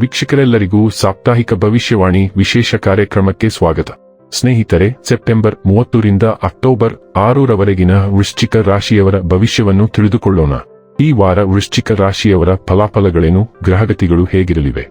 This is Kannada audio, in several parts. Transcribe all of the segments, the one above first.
ವೀಕ್ಷಕರೆಲ್ಲರಿಗೂ ಸಾಪ್ತಾಹಿಕ ಭವಿಷ್ಯವಾಣಿ ವಿಶೇಷ ಕಾರ್ಯಕ್ರಮಕ್ಕೆ ಸ್ವಾಗತ. ಸ್ನೇಹಿತರೆ, ಸೆಪ್ಟೆಂಬರ್ ಮೂವತ್ತರಿಂದ ಅಕ್ಟೋಬರ್ ಆರರವರೆಗಿನ ವೃಶ್ಚಿಕ ರಾಶಿಯವರ ಭವಿಷ್ಯವನ್ನು ತಿಳಿದುಕೊಳ್ಳೋಣ. ಈ ವಾರ ವೃಶ್ಚಿಕ ರಾಶಿಯವರ ಫಲಾಫಲಗಳೇನು, ಗ್ರಹಗತಿಗಳು ಹೇಗಿರಲಿವೆ?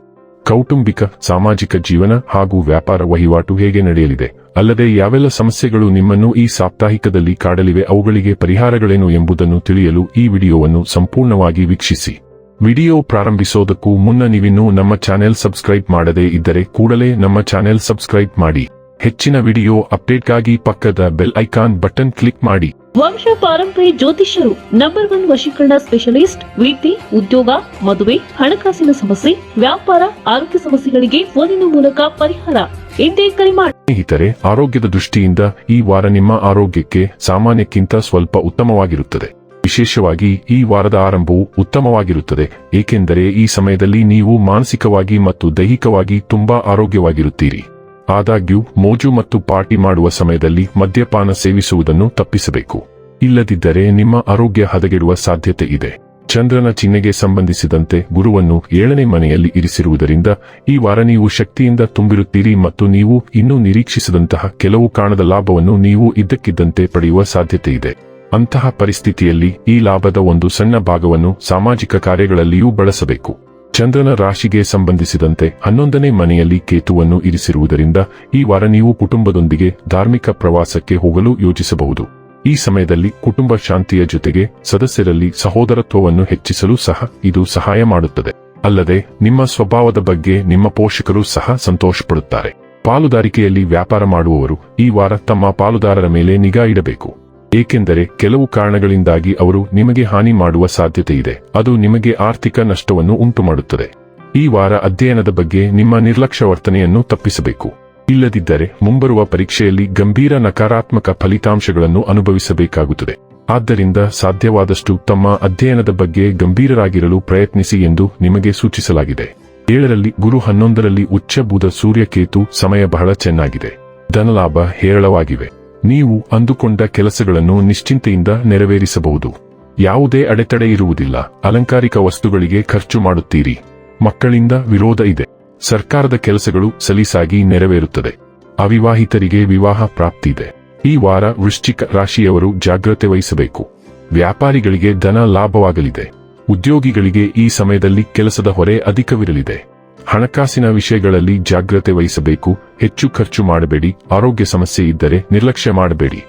ಕೌಟುಂಬಿಕ, ಸಾಮಾಜಿಕ ಜೀವನ ಹಾಗೂ ವ್ಯಾಪಾರ ವಹಿವಾಟು ಹೇಗೆ ನಡೆಯಲಿದೆ? ಅಲ್ಲದೆ ಯಾವೆಲ್ಲ ಸಮಸ್ಯೆಗಳು ನಿಮ್ಮನ್ನು ಈ ಸಾಪ್ತಾಹಿಕದಲ್ಲಿ ಕಾಡಲಿವೆ, ಅವುಗಳಿಗೆ ಪರಿಹಾರಗಳೇನು ಎಂಬುದನ್ನು ತಿಳಿಯಲು ಈ ವಿಡಿಯೋವನ್ನು ಸಂಪೂರ್ಣವಾಗಿ ವೀಕ್ಷಿಸಿ. ವಿಡಿಯೋ ಪ್ರಾರಂಭಿಸೋದಕ್ಕೂ ಮುನ್ನ ನೀವಿನ್ನೂ ನಮ್ಮ ಚಾನೆಲ್ ಸಬ್ಸ್ಕ್ರೈಬ್ ಮಾಡದೇ ಇದ್ದರೆ ಕೂಡಲೇ ನಮ್ಮ ಚಾನೆಲ್ ಸಬ್ಸ್ಕ್ರೈಬ್ ಮಾಡಿ. ಹೆಚ್ಚಿನ ವಿಡಿಯೋ ಅಪ್ಡೇಟ್ಗಾಗಿ ಪಕ್ಕದ ಬೆಲ್ ಐಕಾನ್ ಬಟನ್ ಕ್ಲಿಕ್ ಮಾಡಿ. ವಂಶ ಪಾರಂಪರಿ ಜ್ಯೋತಿಷ್ಯರು ನಂಬರ್ ಒನ್ ವಶೀಕರಣ ಸ್ಪೆಷಲಿಸ್ಟ್ ವಿದ್ಯೆ ಉದ್ಯೋಗ ಮದುವೆ ಹಣಕಾಸಿನ ಸಮಸ್ಯೆ ವ್ಯಾಪಾರ ಆರೋಗ್ಯ ಸಮಸ್ಯೆಗಳಿಗೆ ಫೋನಿನ ಮೂಲಕ ಪರಿಹಾರ. ಎಂದೇ ಕರೆ ಮಾಡಿ. ಸ್ನೇಹಿತರೆ ಆರೋಗ್ಯದ ದೃಷ್ಟಿಯಿಂದ ಈ ವಾರ ನಿಮ್ಮ ಆರೋಗ್ಯಕ್ಕೆ ಸಾಮಾನ್ಯಕ್ಕಿಂತ ಸ್ವಲ್ಪ ಉತ್ತಮವಾಗಿರುತ್ತದೆ. ವಿಶೇಷವಾಗಿ ಈ ವಾರದ ಆರಂಭವು ಉತ್ತಮವಾಗಿರುತ್ತದೆ, ಏಕೆಂದರೆ ಈ ಸಮಯದಲ್ಲಿ ನೀವು ಮಾನಸಿಕವಾಗಿ ಮತ್ತು ದೈಹಿಕವಾಗಿ ತುಂಬಾ ಆರೋಗ್ಯವಾಗಿರುತ್ತೀರಿ. ಆದಾಗ್ಯೂ, ಮೋಜು ಮತ್ತು ಪಾರ್ಟಿ ಮಾಡುವ ಸಮಯದಲ್ಲಿ ಮದ್ಯಪಾನ ಸೇವಿಸುವುದನ್ನು ತಪ್ಪಿಸಬೇಕು. ಇಲ್ಲದಿದ್ದರೆ ನಿಮ್ಮ ಆರೋಗ್ಯ ಹದಗೆಡುವ ಸಾಧ್ಯತೆ ಇದೆ. ಚಂದ್ರನ ಚಿಹ್ನೆಗೆ ಸಂಬಂಧಿಸಿದಂತೆ ಗುರುವನ್ನು ಏಳನೇ ಮನೆಯಲ್ಲಿ ಇರಿಸಿರುವುದರಿಂದ ಈ ವಾರ ನೀವು ಶಕ್ತಿಯಿಂದ ತುಂಬಿರುತ್ತೀರಿ ಮತ್ತು ನೀವು ಇನ್ನೂ ನಿರೀಕ್ಷಿಸದಂತಹ ಕೆಲವು ಕಾಣದ ಲಾಭವನ್ನು ನೀವು ಇದ್ದಕ್ಕಿದ್ದಂತೆ ಪಡೆಯುವ ಸಾಧ್ಯತೆ ಇದೆ. ಅಂತಹ ಪರಿಸ್ಥಿತಿಯಲ್ಲಿ ಈ ಲಾಭದ ಒಂದು ಸಣ್ಣ ಭಾಗವನ್ನು ಸಾಮಾಜಿಕ ಕಾರ್ಯಗಳಲ್ಲಿಯೂ ಬಳಸಬೇಕು. ಚಂದ್ರನ ರಾಶಿಗೆ ಸಂಬಂಧಿಸಿದಂತೆ ಹನ್ನೊಂದನೇ ಮನೆಯಲ್ಲಿ ಕೇತುವನ್ನು ಇರಿಸಿರುವುದರಿಂದ ಈ ವಾರ ನೀವು ಕುಟುಂಬದೊಂದಿಗೆ ಧಾರ್ಮಿಕ ಪ್ರವಾಸಕ್ಕೆ ಹೋಗಲು ಯೋಚಿಸಬಹುದು. ಈ ಸಮಯದಲ್ಲಿ ಕುಟುಂಬ ಶಾಂತಿಯ ಜೊತೆಗೆ ಸದಸ್ಯರಲ್ಲಿ ಸಹೋದರತ್ವವನ್ನು ಹೆಚ್ಚಿಸಲು ಸಹ ಇದು ಸಹಾಯ ಮಾಡುತ್ತದೆ. ಅಲ್ಲದೆ, ನಿಮ್ಮ ಸ್ವಭಾವದ ಬಗ್ಗೆ ನಿಮ್ಮ ಪೋಷಕರು ಸಹ ಸಂತೋಷಪಡುತ್ತಾರೆ. ಪಾಲುದಾರಿಕೆಯಲ್ಲಿ ವ್ಯಾಪಾರ ಮಾಡುವವರು ಈ ವಾರ ತಮ್ಮ ಪಾಲುದಾರರ ಮೇಲೆ ನಿಗಾ ಇಡಬೇಕು. ಏಕೆಂದರೆ ಕೆಲವು ಕಾರಣಗಳಿಂದಾಗಿ ಅವರು ನಿಮಗೆ ಹಾನಿ ಮಾಡುವ ಸಾಧ್ಯತೆ ಇದೆ ಅದು ನಿಮಗೆ ಆರ್ಥಿಕ ನಷ್ಟವನ್ನು ಉಂಟುಮಾಡುತ್ತದೆ. ಈ ವಾರ ಅಧ್ಯಯನದ ಬಗ್ಗೆ ನಿಮ್ಮ ನಿರ್ಲಕ್ಷ್ಯ ವರ್ತನೆಯನ್ನು ತಪ್ಪಿಸಬೇಕು. ಇಲ್ಲದಿದ್ದರೆ ಮುಂಬರುವ ಪರೀಕ್ಷೆಯಲ್ಲಿ ಗಂಭೀರ ನಕಾರಾತ್ಮಕ ಫಲಿತಾಂಶಗಳನ್ನು ಅನುಭವಿಸಬೇಕಾಗುತ್ತದೆ. ಆದ್ದರಿಂದ ಸಾಧ್ಯವಾದಷ್ಟು ತಮ್ಮ ಅಧ್ಯಯನದ ಬಗ್ಗೆ ಗಂಭೀರರಾಗಿರಲು ಪ್ರಯತ್ನಿಸಿ ಎಂದು ನಿಮಗೆ ಸೂಚಿಸಲಾಗಿದೆ. ಏಳರಲ್ಲಿ ಗುರು ಹನ್ನೊಂದರಲ್ಲಿ ಉಚ್ಚ ಬುಧ ಸೂರ್ಯಕೇತು ಸಮಯ ಬಹಳ ಚೆನ್ನಾಗಿದೆ. ಧನಲಾಭ ಹೇರಳವಾಗಿವೆ. ನೀವು ಅಂದುಕೊಂಡ ಕೆಲಸಗಳನ್ನು ನಿಶ್ಚಿಂತೆಯಿಂದ ನೆರವೇರಿಸಬಹುದು. ಯಾವುದೇ ಅಡೆತಡೆ ಇರುವುದಿಲ್ಲ. ಅಲಂಕಾರಿಕ ವಸ್ತುಗಳಿಗೆ ಖರ್ಚು ಮಾಡುತ್ತೀರಿ. ಮಕ್ಕಳಿಂದ ವಿರೋಧ ಇದೆ. ಸರ್ಕಾರದ ಕೆಲಸಗಳು ಸಲೀಸಾಗಿ ನೆರವೇರುತ್ತದೆ. ಅವಿವಾಹಿತರಿಗೆ ವಿವಾಹ ಪ್ರಾಪ್ತಿ ಇದೆ. ಈ ವಾರ ವೃಶ್ಚಿಕ ರಾಶಿಯವರು ಜಾಗ್ರತೆ ವಹಿಸಬೇಕು. ವ್ಯಾಪಾರಿಗಳಿಗೆ ಧನ ಲಾಭವಾಗಲಿದೆ. ಉದ್ಯೋಗಿಗಳಿಗೆ ಈ ಸಮಯದಲ್ಲಿ ಕೆಲಸದ ಹೊರೆ ಅಧಿಕವಿರಲಿದೆ. ಹಣಕಾಸಿನ ವಿಷಯಗಳಲ್ಲಿ ಜಾಗ್ರತೆ ವಹಿಸಬೇಕು, ಹೆಚ್ಚು ಖರ್ಚು ಮಾಡಬೇಡಿ, ಆರೋಗ್ಯ ಸಮಸ್ಯೆ ಇದ್ದರೆ ನಿರ್ಲಕ್ಷ್ಯ ಮಾಡಬೇಡಿ.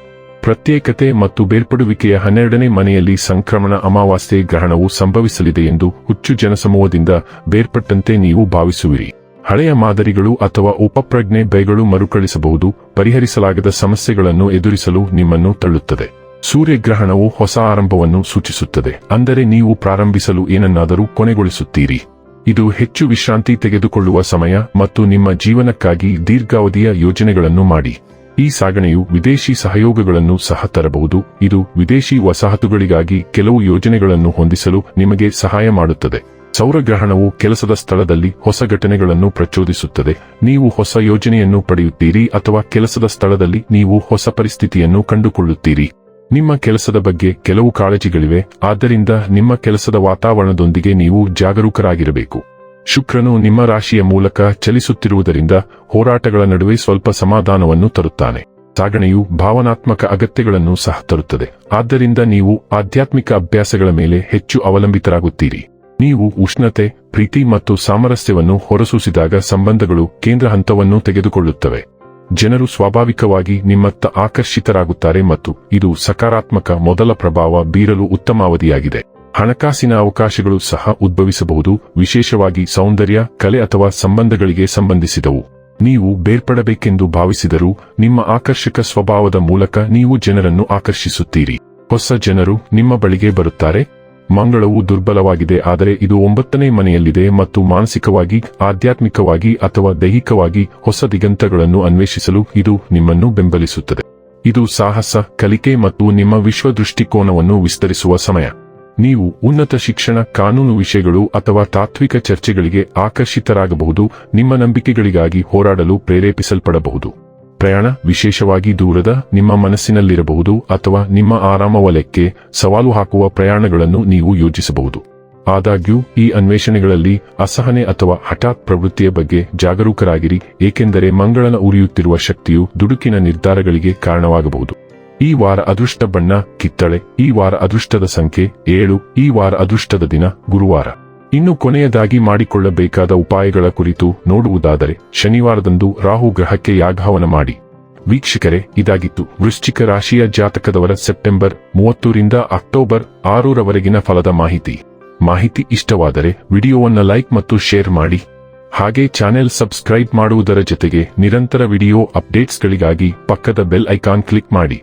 ಪ್ರತ್ಯೇಕತೆ ಮತ್ತು ಬೇರ್ಪಡುವಿಕೆಯ ಹನ್ನೆರಡನೇ ಮನೆಯಲ್ಲಿ ಸಂಕ್ರಮಣ ಅಮಾವಾಸ್ಯೆ ಗ್ರಹಣವು ಸಂಭವಿಸಲಿದೆ ಎಂದು ಹುಚ್ಚು ಜನಸಮೂಹದಿಂದ ಬೇರ್ಪಟ್ಟಂತೆ ನೀವು ಭಾವಿಸುವಿರಿ. ಹಳೆಯ ಮಾದರಿಗಳು ಅಥವಾ ಉಪಪ್ರಜ್ಞೆ ಬೈಗಳು ಮರುಕಳಿಸಬಹುದು, ಪರಿಹರಿಸಲಾಗದ ಸಮಸ್ಯೆಗಳನ್ನು ಎದುರಿಸಲು ನಿಮ್ಮನ್ನು ತಳ್ಳುತ್ತದೆ. ಸೂರ್ಯಗ್ರಹಣವು ಹೊಸ ಆರಂಭವನ್ನು ಸೂಚಿಸುತ್ತದೆ, ಅಂದರೆ ನೀವು ಪ್ರಾರಂಭಿಸಲು ಏನನ್ನಾದರೂ ಕೊನೆಗೊಳಿಸುತ್ತೀರಿ. ಇದು ಹೆಚ್ಚು ವಿಶ್ರಾಂತಿ ತೆಗೆದುಕೊಳ್ಳುವ ಸಮಯ ಮತ್ತು ನಿಮ್ಮ ಜೀವನಕ್ಕಾಗಿ ದೀರ್ಘಾವಧಿಯ ಯೋಜನೆಗಳನ್ನು ಮಾಡಿ. ಈ ಸಾಗಣೆಯು ವಿದೇಶಿ ಸಹಯೋಗಗಳನ್ನು ಸಹ ತರಬಹುದು. ಇದು ವಿದೇಶಿ ವಸಾಹತುಗಳಿಗಾಗಿ ಕೆಲವು ಯೋಜನೆಗಳನ್ನು ಹೊಂದಿಸಲು ನಿಮಗೆ ಸಹಾಯ ಮಾಡುತ್ತದೆ. ಸೌರಗ್ರಹಣವು ಕೆಲಸದ ಸ್ಥಳದಲ್ಲಿ ಹೊಸ ಘಟನೆಗಳನ್ನು ಪ್ರಚೋದಿಸುತ್ತದೆ. ನೀವು ಹೊಸ ಯೋಜನೆಯನ್ನು ಪಡೆಯುತ್ತೀರಿ ಅಥವಾ ಕೆಲಸದ ಸ್ಥಳದಲ್ಲಿ ನೀವು ಹೊಸ ಪರಿಸ್ಥಿತಿಯನ್ನು ಕಂಡುಕೊಳ್ಳುತ್ತೀರಿ. ನಿಮ್ಮ ಕೆಲಸದ ಬಗ್ಗೆ ಕೆಲವು ಕಾಳಜಿಗಳಿವೆ, ಆದ್ದರಿಂದ ನಿಮ್ಮ ಕೆಲಸದ ವಾತಾವರಣದೊಂದಿಗೆ ನೀವು ಜಾಗರೂಕರಾಗಿರಬೇಕು. ಶುಕ್ರನು ನಿಮ್ಮ ರಾಶಿಯ ಮೂಲಕ ಚಲಿಸುತ್ತಿರುವುದರಿಂದ ಹೋರಾಟಗಳ ನಡುವೆ ಸ್ವಲ್ಪ ಸಮಾಧಾನವನ್ನು ತರುತ್ತಾನೆ. ಸಾಗಣೆಯು ಭಾವನಾತ್ಮಕ ಅಗತ್ಯಗಳನ್ನು ಸಹ ತರುತ್ತದೆ. ಆದ್ದರಿಂದ ನೀವು ಆಧ್ಯಾತ್ಮಿಕ ಅಭ್ಯಾಸಗಳ ಮೇಲೆ ಹೆಚ್ಚು ಅವಲಂಬಿತರಾಗುತ್ತೀರಿ. ನೀವು ಉಷ್ಣತೆ, ಪ್ರೀತಿ ಮತ್ತು ಸಾಮರಸ್ಯವನ್ನು ಹೊರಸೂಸಿದಾಗ ಸಂಬಂಧಗಳು ಕೇಂದ್ರ ಹಂತವನ್ನು ತೆಗೆದುಕೊಳ್ಳುತ್ತವೆ. ಜನರು ಸ್ವಾಭಾವಿಕವಾಗಿ ನಿಮ್ಮತ್ತ ಆಕರ್ಷಿತರಾಗುತ್ತಾರೆ ಮತ್ತು ಇದು ಸಕಾರಾತ್ಮಕ ಮೊದಲ ಪ್ರಭಾವ ಬೀರಲು ಉತ್ತಮ ಅವಧಿಯಾಗಿದೆ ಹಣಕಾಸಿನ ಅವಕಾಶಗಳು ಸಹ ಉದ್ಭವಿಸಬಹುದು, ವಿಶೇಷವಾಗಿ ಸೌಂದರ್ಯ, ಕಲೆ ಅಥವಾ ಸಂಬಂಧಗಳಿಗೆ ಸಂಬಂಧಿಸಿದವು. ನೀವು ಬೇರ್ಪಡಬೇಕೆಂದು ಭಾವಿಸಿದರೂ, ನಿಮ್ಮ ಆಕರ್ಷಕ ಸ್ವಭಾವದ ಮೂಲಕ ನೀವು ಜನರನ್ನು ಆಕರ್ಷಿಸುತ್ತೀರಿ. ಹೊಸ ಜನರು ನಿಮ್ಮ ಬಳಿಗೆ ಬರುತ್ತಾರೆ. ಮಂಗಳವು ದುರ್ಬಲವಾಗಿದೆ, ಆದರೆ ಇದು ಒಂಬತ್ತನೇ ಮನೆಯಲ್ಲಿದೆ ಮತ್ತು ಮಾನಸಿಕವಾಗಿ, ಆಧ್ಯಾತ್ಮಿಕವಾಗಿ ಅಥವಾ ದೈಹಿಕವಾಗಿ ಹೊಸ ದಿಗಂತಗಳನ್ನು ಅನ್ವೇಷಿಸಲು ಇದು ನಿಮ್ಮನ್ನು ಬೆಂಬಲಿಸುತ್ತದೆ. ಇದು ಸಾಹಸ, ಕಲಿಕೆ ಮತ್ತು ನಿಮ್ಮ ವಿಶ್ವ ದೃಷ್ಟಿಕೋನವನ್ನು ವಿಸ್ತರಿಸುವ ಸಮಯ. ನೀವು ಉನ್ನತ ಶಿಕ್ಷಣ, ಕಾನೂನು ವಿಷಯಗಳು ಅಥವಾ ತಾತ್ವಿಕ ಚರ್ಚೆಗಳಿಗೆ ಆಕರ್ಷಿತರಾಗಬಹುದು, ನಿಮ್ಮ ನಂಬಿಕೆಗಳಿಗಾಗಿ ಹೋರಾಡಲು ಪ್ರೇರೇಪಿಸಲ್ಪಡಬಹುದು. ಪ್ರಯಾಣ ವಿಶೇಷವಾಗಿ ದೂರದ ನಿಮ್ಮ ಮನಸ್ಸಿನಲ್ಲಿರಬಹುದು ಅಥವಾ ನಿಮ್ಮ ಆರಾಮ ವಲಯಕ್ಕೆ ಸವಾಲು ಹಾಕುವ ಪ್ರಯಾಣಗಳನ್ನು ನೀವು ಯೋಜಿಸಬಹುದು. ಆದಾಗ್ಯೂ, ಈ ಅನ್ವೇಷಣೆಗಳಲ್ಲಿ ಅಸಹನೆ ಅಥವಾ ಹಠಾತ್ ಪ್ರವೃತ್ತಿಯ ಬಗ್ಗೆ ಜಾಗರೂಕರಾಗಿರಿ, ಏಕೆಂದರೆ ಮಂಗಳನ ಉರಿಯುತ್ತಿರುವ ಶಕ್ತಿಯು ದುಡುಕಿನ ನಿರ್ಧಾರಗಳಿಗೆ ಕಾರಣವಾಗಬಹುದು. ಈ ವಾರ ಅದೃಷ್ಟ ಬಣ್ಣ ಕಿತ್ತಳೆ, ಈ ವಾರ ಅದೃಷ್ಟದ ಸಂಖ್ಯೆ ಏಳು, ಈ ವಾರ ಅದೃಷ್ಟದ ದಿನ ಗುರುವಾರ. ಇನ್ನು ಕೊನೆಯದಾಗಿ ಮಾಡಿಕೊಳ್ಳಬೇಕಾದ ಉಪಾಯಗಳ ಕುರಿತು ನೋಡುವುದಾದರೆ, ಶನಿವಾರದಂದು ರಾಹು ಗ್ರಹಕ್ಕೆ ಯಾಗಹವನ ಮಾಡಿ. ವೀಕ್ಷಕರೇ, ಇದಾಗಿತ್ತು. ವೃಶ್ಚಿಕ ರಾಶಿಯ ಜಾತಕದವರ ಸೆಪ್ಟೆಂಬರ್ ಮೂವತ್ತರಿಂದ ಅಕ್ಟೋಬರ್ ಆರರವರೆಗಿನ ಫಲದ ಮಾಹಿತಿ. ಮಾಹಿತಿ ಇಷ್ಟವಾದರೆ ವಿಡಿಯೋವನ್ನ ಲೈಕ್ ಮತ್ತು ಶೇರ್ ಮಾಡಿ. ಹಾಗೆ ಚಾನೆಲ್ ಸಬ್ಸ್ಕ್ರೈಬ್ ಮಾಡುವುದರ ಜೊತೆಗೆ ನಿರಂತರ ವಿಡಿಯೋ ಅಪ್ಡೇಟ್ಸ್ಗಳಿಗಾಗಿ ಪಕ್ಕದ ಬೆಲ್ ಐಕಾನ್ ಕ್ಲಿಕ್ ಮಾಡಿ.